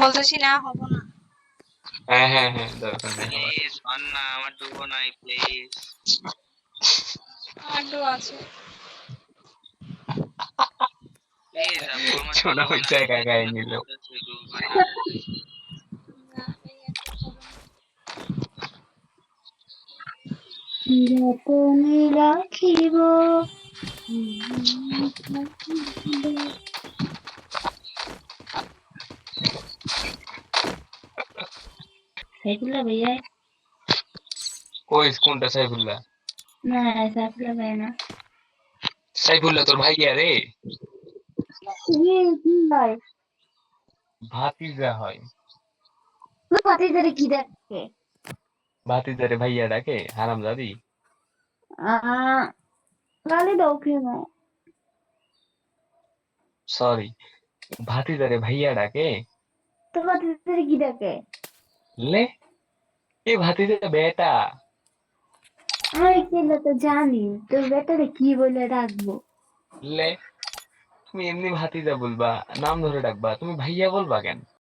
বলতেছি না হব না। হ্যাঁ হ্যাঁ হ্যাঁ দরকার নেই। প্লিজ অন না আমার ডুবো নাই প্লিজ আড্ডু আছে। প্লিজ আপু আমার শোনা ওই জায়গায় গায়ে নিল। না, এই একটা করো। যতনে রাখিব সাইফুল্লাহ ভাইয়া? কই কোনটা সাইফুল্লাহ? না সাইফুল্লাহ ভাইয়া না। সাইফুল্লাহ তোর ভাইয়া রে? ভাতিজা হয়। পাতিদারে কি দেখে ভাতিজারে ভাইয়া ডাকে হারাম দাদি গালি দাও কেন সরি ভাতিজারে ভাইয়া ডাকে? তো পাতিদারে কি দেখে লে এ ভাতিজা বেটা। আমি কেলে তো জানি তোর বেটারে কি বলে ডাকবো? লে তুমি এমনি ভাতিজা বলবা নাম ধরে ডাকবা তুমি ভাইয়া বলবা কেন?